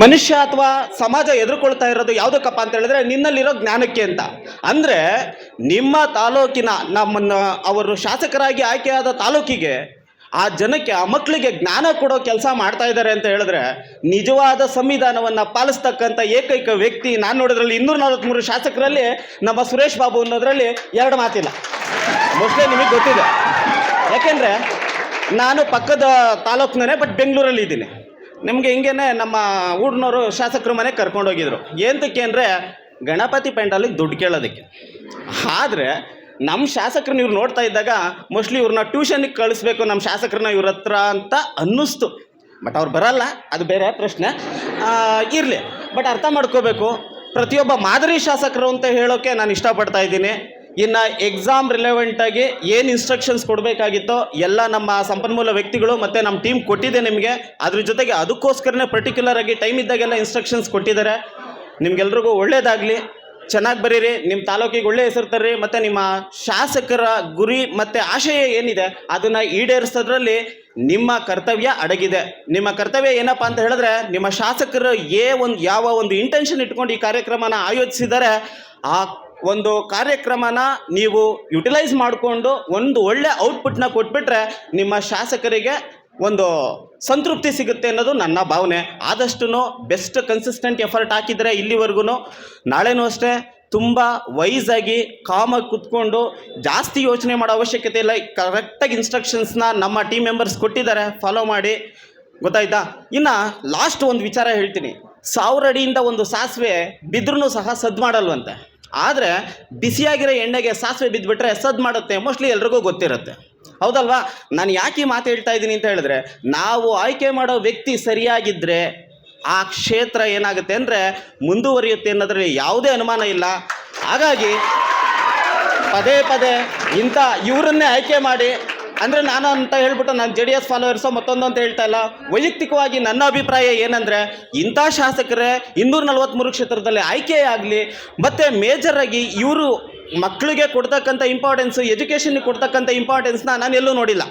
ಮನುಷ್ಯ ಅಥವಾ ಸಮಾಜ ಎದುರುಕೊಳ್ತಾ ಇರೋದು ಯಾವುದಕ್ಕಪ್ಪ ಅಂತ ಹೇಳಿದ್ರೆ ನಿನ್ನಲ್ಲಿರೋ ಜ್ಞಾನಕ್ಕೆ ಅಂತ. ಅಂದರೆ ನಿಮ್ಮ ತಾಲೂಕಿನ ನಮ್ಮನ್ನು ಅವರು ಶಾಸಕರಾಗಿ ಆಯ್ಕೆಯಾದ ತಾಲೂಕಿಗೆ ಆ ಜನಕ್ಕೆ, ಆ ಮಕ್ಕಳಿಗೆ ಜ್ಞಾನ ಕೊಡೋ ಕೆಲಸ ಮಾಡ್ತಾ ಇದ್ದಾರೆ ಅಂತ ಹೇಳಿದ್ರೆ ನಿಜವಾದ ಸಂವಿಧಾನವನ್ನು ಪಾಲಿಸ್ತಕ್ಕಂಥ ಏಕೈಕ ವ್ಯಕ್ತಿ ನಾನು ನೋಡಿದ್ರಲ್ಲಿ ಇನ್ನೂರ ನಲವತ್ತ್ಮೂರು ಶಾಸಕರಲ್ಲಿ ನಮ್ಮ ಸುರೇಶ್ ಬಾಬು ಅನ್ನೋದ್ರಲ್ಲಿ ಎರಡು ಮಾತಿಲ್ಲ. ಮೋಸ್ಟ್ಲಿ ನಿಮಗೆ ಗೊತ್ತಿದೆ. ಯಾಕೆಂದರೆ ನಾನು ಪಕ್ಕದ ತಾಲೂಕಿನೇ ಬಟ್ ಬೆಂಗಳೂರಲ್ಲಿ ಇದ್ದೀನಿ ನಿಮಗೆ ಹಿಂಗೇನೆ ನಮ್ಮ ಊರಿನವರು ಶಾಸಕರು ಮನೆಗೆ ಕರ್ಕೊಂಡೋಗಿದ್ರು ಏನಕ್ಕೆ ಅಂದರೆ ಗಣಪತಿ ಪೆಂಡಾಲಿಗೆ ದುಡ್ಡು ಕೇಳೋದಕ್ಕೆ. ಆದರೆ ನಮ್ಮ ಶಾಸಕರನ್ನ ಇವ್ರು ನೋಡ್ತಾ ಇದ್ದಾಗ ಮೋಸ್ಟ್ಲಿ ಇವ್ರನ್ನ ಟ್ಯೂಷನ್ಗೆ ಕಳಿಸ್ಬೇಕು ನಮ್ಮ ಶಾಸಕರನ್ನ ಇವ್ರ ಹತ್ರ ಅಂತ ಅನ್ನಿಸ್ತು. ಬಟ್ ಅವ್ರು ಬರಲ್ಲ, ಅದು ಬೇರೆ ಪ್ರಶ್ನೆ. ಇರಲಿ. ಬಟ್ ಅರ್ಥ ಮಾಡ್ಕೋಬೇಕು. ಪ್ರತಿಯೊಬ್ಬ ಮಾದರಿ ಶಾಸಕರು ಅಂತ ಹೇಳೋಕ್ಕೆ ನಾನು ಇಷ್ಟಪಡ್ತಾ ಇದ್ದೀನಿ. ಇನ್ನು ಎಕ್ಸಾಮ್ ರಿಲೆವೆಂಟಾಗಿ ಏನು ಇನ್ಸ್ಟ್ರಕ್ಷನ್ಸ್ ಕೊಡಬೇಕಾಗಿತ್ತೋ ಎಲ್ಲ ನಮ್ಮ ಸಂಪನ್ಮೂಲ ವ್ಯಕ್ತಿಗಳು ಮತ್ತು ನಮ್ಮ ಟೀಮ್ ಕೊಟ್ಟಿದೆ ನಿಮಗೆ. ಅದ್ರ ಜೊತೆಗೆ ಅದಕ್ಕೋಸ್ಕರನೇ ಪರ್ಟಿಕ್ಯುಲರ್ ಆಗಿ ಟೈಮ್ ಇದ್ದಾಗೆಲ್ಲ ಇನ್ಸ್ಟ್ರಕ್ಷನ್ಸ್ ಕೊಟ್ಟಿದ್ದಾರೆ. ನಿಮ್ಗೆಲ್ರಿಗೂ ಒಳ್ಳೇದಾಗಲಿ. ಚೆನ್ನಾಗಿ ಬರೀರಿ. ನಿಮ್ಮ ತಾಲೂಕಿಗೆ ಒಳ್ಳೆ ಹೆಸರು ತರ್ರಿ. ಮತ್ತು ನಿಮ್ಮ ಶಾಸಕರ ಗುರಿ ಮತ್ತು ಆಶಯ ಏನಿದೆ ಅದನ್ನು ಈಡೇರಿಸೋದ್ರಲ್ಲಿ ನಿಮ್ಮ ಕರ್ತವ್ಯ ಅಡಗಿದೆ. ನಿಮ್ಮ ಕರ್ತವ್ಯ ಏನಪ್ಪ ಅಂತ ಹೇಳಿದ್ರೆ ನಿಮ್ಮ ಶಾಸಕರು ಏ ಒಂದು ಯಾವ ಒಂದು ಇಂಟೆನ್ಷನ್ ಇಟ್ಕೊಂಡು ಈ ಕಾರ್ಯಕ್ರಮನ ಆಯೋಜಿಸಿದ್ದಾರೆ, ಆ ಒಂದು ಕಾರ್ಯಕ್ರಮನ ನೀವು ಯುಟಿಲೈಸ್ ಮಾಡಿಕೊಂಡು ಒಂದು ಒಳ್ಳೆ ಔಟ್ಪುಟ್ನ ಕೊಟ್ಬಿಟ್ರೆ ನಿಮ್ಮ ಶಾಸಕರಿಗೆ ಒಂದು ಸಂತೃಪ್ತಿ ಸಿಗುತ್ತೆ ಅನ್ನೋದು ನನ್ನ ಭಾವನೆ. ಆದಷ್ಟು ಬೆಸ್ಟ್ ಕನ್ಸಿಸ್ಟೆಂಟ್ ಎಫರ್ಟ್ ಹಾಕಿದರೆ ಇಲ್ಲಿವರೆಗೂ ನಾಳೆನೂ ಅಷ್ಟೇ ತುಂಬ ವೈಸಾಗಿ ಕಾಮಾಗಿ ಕುತ್ಕೊಂಡು ಜಾಸ್ತಿ ಯೋಚನೆ ಮಾಡೋ ಅವಶ್ಯಕತೆ ಇಲ್ಲ. ಕರೆಕ್ಟಾಗಿ ಇನ್ಸ್ಟ್ರಕ್ಷನ್ಸ್ನ ನಮ್ಮ ಟೀಮ್ ಮೆಂಬರ್ಸ್ ಕೊಟ್ಟಿದ್ದಾರೆ. ಫಾಲೋ ಮಾಡಿ. ಗೊತ್ತಾಯ್ತಾ? ಇನ್ನು ಲಾಸ್ಟ್ ಒಂದು ವಿಚಾರ ಹೇಳ್ತೀನಿ. ಸಾವಿರ ಅಡಿಯಿಂದ ಒಂದು ಸಾಸಿವೆ ಬಿದ್ರೂ ಸಹ ಸದ್ದು ಮಾಡಲ್ವಂತೆ. ಆದರೆ ಬಿಸಿಯಾಗಿರೋ ಎಣ್ಣೆಗೆ ಸಾಸಿವೆ ಬಿದ್ದುಬಿಟ್ರೆ ಸದ್ ಮಾಡುತ್ತೆ ಮೋಸ್ಟ್ಲಿ ಎಲ್ರಿಗೂ ಗೊತ್ತಿರುತ್ತೆ. ಹೌದಲ್ವಾ? ನಾನು ಯಾಕೆ ಮಾತು ಹೇಳ್ತಾ ಇದ್ದೀನಿ ಅಂತ ಹೇಳಿದ್ರೆ, ನಾವು ಆಯ್ಕೆ ಮಾಡೋ ವ್ಯಕ್ತಿ ಸರಿಯಾಗಿದ್ದರೆ ಆ ಕ್ಷೇತ್ರ ಏನಾಗುತ್ತೆ ಅಂದರೆ ಮುಂದುವರಿಯುತ್ತೆ ಅನ್ನೋದ್ರಲ್ಲಿ ಯಾವುದೇ ಅನುಮಾನ ಇಲ್ಲ. ಹಾಗಾಗಿ ಪದೇ ಪದೇ ಇಂಥ ಇವರನ್ನೇ ಆಯ್ಕೆ ಮಾಡಿ ಅಂದರೆ ನಾನು ಅಂತ ಹೇಳ್ಬಿಟ್ಟು ನಾನು ಜೆ ಡಿ ಎಸ್ ಫಾಲೋವರ್ಸೋ ಮತ್ತೊಂದು ಅಂತ ಹೇಳ್ತಾ ಇಲ್ಲ. ವೈಯಕ್ತಿಕವಾಗಿ ನನ್ನ ಅಭಿಪ್ರಾಯ ಏನಂದರೆ, ಇಂಥ ಶಾಸಕರೇ ಇನ್ನೂರ ನಲ್ವತ್ತ್ಮೂರು ಕ್ಷೇತ್ರದಲ್ಲಿ ಆಯ್ಕೆಯಾಗಲಿ ಮತ್ತು ಮೇಜರಾಗಿ ಇವರು ಮಕ್ಕಳಿಗೆ ಕೊಡ್ತಕ್ಕಂಥ ಇಂಪಾರ್ಟೆನ್ಸ್ ಎಜುಕೇಷನ್ಗೆ ಕೊಡ್ತಕ್ಕಂಥ ಇಂಪಾರ್ಟೆನ್ಸ್ನ ನಾನು ಎಲ್ಲೂ ನೋಡಿಲ್ಲ.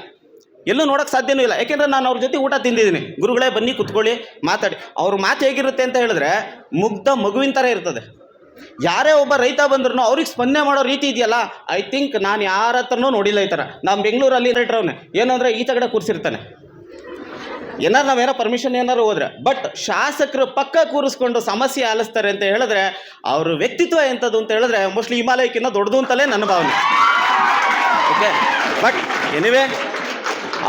ಎಲ್ಲೂ ನೋಡೋಕ್ಕೆ ಸಾಧ್ಯನೂ ಇಲ್ಲ. ಯಾಕೆಂದರೆ ನಾನು ಅವ್ರ ಜೊತೆ ಊಟ ತಿಂದಿದ್ದೀನಿ. ಗುರುಗಳೇ ಬನ್ನಿ ಕುತ್ಕೊಳ್ಳಿ, ಮಾತಾಡಿ. ಅವ್ರ ಮಾತು ಹೇಗಿರುತ್ತೆ ಅಂತ ಹೇಳಿದ್ರೆ ಮುಗ್ಧ ಮಗುವಿನ ಥರ ಇರ್ತದೆ. ಯಾರೇ ಒಬ್ಬ ರೈತ ಬಂದ್ರು ಅವ್ರಿಗೆ ಸ್ಪಂದನೆ ಮಾಡೋ ರೀತಿ ಇದೆಯಲ್ಲ? ಐ ಥಿಂಕ್ ನಾನು ಯಾರ ಹತ್ರನೂ ನೋಡಿಲ್ಲ ಈ ಥರ. ನಮ್ಮ ಬೆಂಗಳೂರಲ್ಲಿ ರೈಟ್ರವನೇ ಏನು ಈ ತಗಡೆ ಕೂರ್ಸಿರ್ತಾನೆ. ಕೂರಿಸಿರ್ತಾನೆ ಏನಾರು ನಾವೇನೋ ಪರ್ಮಿಷನ್ ಏನಾರು ಹೋದ್ರೆ. ಬಟ್ ಶಾಸಕರು ಪಕ್ಕ ಕೂರಿಸ್ಕೊಂಡು ಸಮಸ್ಯೆ ಆಲಿಸ್ತಾರೆ ಅಂತ ಹೇಳಿದ್ರೆ, ಅವ್ರ ವ್ಯಕ್ತಿತ್ವ ಎಂಥದ್ದು ಅಂತ ಹೇಳಿದ್ರೆ ಮೋಸ್ಟ್ಲಿ ಹಿಮಾಲಯಕ್ಕಿಂತ ದೊಡ್ಡದು ಅಂತಲೇ ನನ್ನ ಭಾವನೆ. ಓಕೆ ಬಟ್ ಎನಿವೆ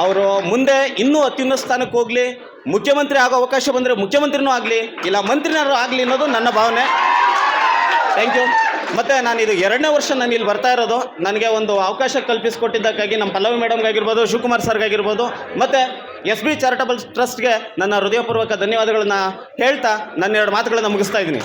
ಅವರು ಮುಂದೆ ಇನ್ನೂ ಅತ್ಯುನ್ನತ ಸ್ಥಾನಕ್ಕೆ ಹೋಗಲಿ, ಮುಖ್ಯಮಂತ್ರಿ ಆಗೋ ಅವಕಾಶ ಬಂದರೆ ಮುಖ್ಯಮಂತ್ರಿನೂ ಆಗಲಿ, ಇಲ್ಲ ಮಂತ್ರಿನಾರು ಆಗಲಿ ಅನ್ನೋದು ನನ್ನ ಭಾವನೆ. ಥ್ಯಾಂಕ್ ಯು ಮತ್ತು ನಾನು ಇದು ಎರಡನೇ ವರ್ಷ ನಾನು ಇಲ್ಲಿ ಬರ್ತಾ ಇರೋದು. ನನಗೆ ಒಂದು ಅವಕಾಶ ಕಲ್ಪಿಸಿಕೊಟ್ಟಿದ್ದಕ್ಕಾಗಿ ನಮ್ಮ ಪಲ್ಲವಿ ಮೇಡಮ್ಗಾಗಿರ್ಬೋದು ಶಿವಕುಮಾರ್ ಸರ್ಗಾಗಿರ್ಬೋದು ಮತ್ತು ಎಸ್ ಬಿ ಚಾರಿಟಬಲ್ ಟ್ರಸ್ಟ್ಗೆ ನನ್ನ ಹೃದಯಪೂರ್ವಕ ಧನ್ಯವಾದಗಳನ್ನ ಹೇಳ್ತಾ ನನ್ನ ಎರಡು ಮಾತುಗಳನ್ನು ಮುಗಿಸ್ತಾ ಇದ್ದೀನಿ.